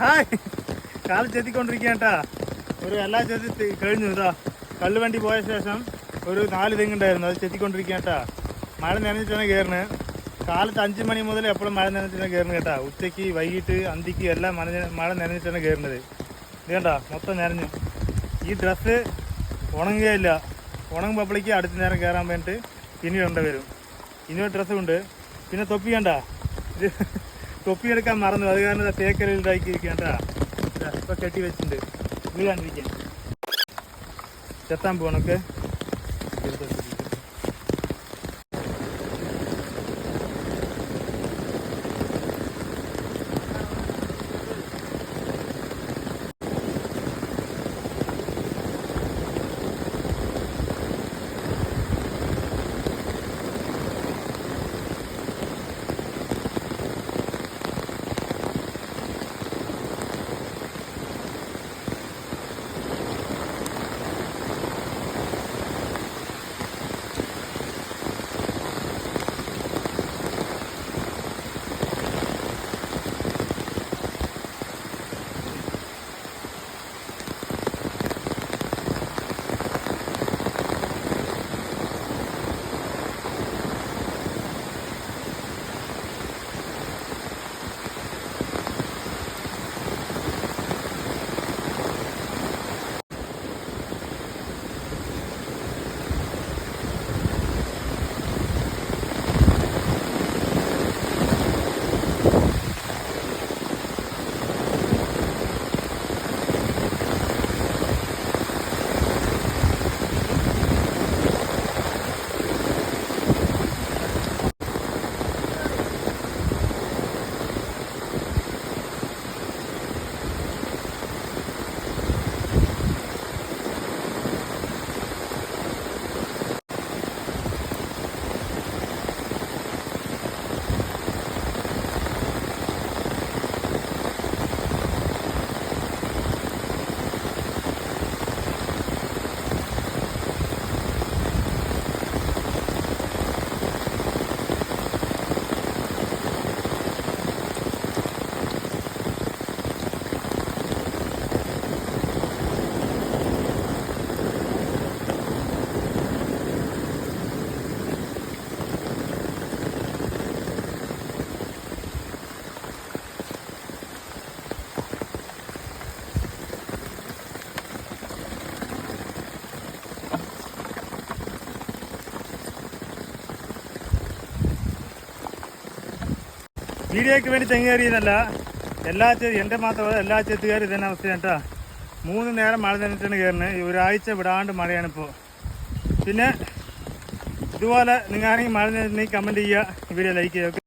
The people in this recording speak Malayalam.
ഹായ്. കാൽ ചെത്തിക്കൊണ്ടിരിക്കുകട്ടാ ഒരു എല്ലാ ചെത്തി കഴിഞ്ഞു. ഇതാ കല്ലുവണ്ടി പോയ ശേഷം ഒരു നാല് തെങ്ങുണ്ടായിരുന്നു അത് ചെത്തിക്കൊണ്ടിരിക്കുകട്ടാ മഴ നനഞ്ഞിട്ടാണ് കയറുന്നത്. കാലത്ത് അഞ്ച് മണി മുതൽ എപ്പോഴും മഴ നനഞ്ഞിട്ടാണ് കയറുന്നത് കേട്ടാ ഉച്ചയ്ക്ക് വൈകിട്ട് അന്തിക്ക് എല്ലാം മഴ മഴ നനഞ്ഞിട്ടാണ് കയറുന്നത്. ഇത് മൊത്തം നനഞ്ഞു. ഈ ഡ്രസ്സ് ഉണങ്ങുകയില്ല ഉണങ്ങുമ്പോഴേക്ക് അടുത്ത നേരം കയറാൻ വേണ്ടിയിട്ട് പിന്നീട് ഇടേണ്ടി വരും. ഇനിയൊരു ഡ്രസ്സും ഉണ്ട് പിന്നെ തൊപ്പി കണ്ട? ഇത് തൊപ്പി എടുക്കാൻ മറന്നു. അത് കാരണം തേക്കലിൽ ഇതാക്കിയിരിക്കണ്ട ഇപ്പൊ കെട്ടി വെച്ചിട്ടുണ്ട്. വീഴാണ്ടിരിക്കാൻ ചെത്താൻ പോകണൊക്കെ വീഡിയോയ്ക്ക് വേണ്ടി തെങ്ങേറിയതല്ല എല്ലാ എന്റെ മാത്രമല്ല എല്ലാ ചെത്തുകാരും ഇതന്നെ അവസ്ഥ കേട്ടാ. മൂന്ന് നേരം മഴ നിന്നിട്ടാണ് കയറുന്നത്. ഒരാഴ്ച വിടാണ്ട് മഴയാണ് ഇപ്പോൾ പിന്നെ ഇതുപോലെ നിങ്ങളാണെങ്കിൽ മഴ നിന്നിട്ടുണ്ടെങ്കിൽ കമന്റ് ചെയ്യുക വീഡിയോ ലൈക്ക് ചെയ്യുക.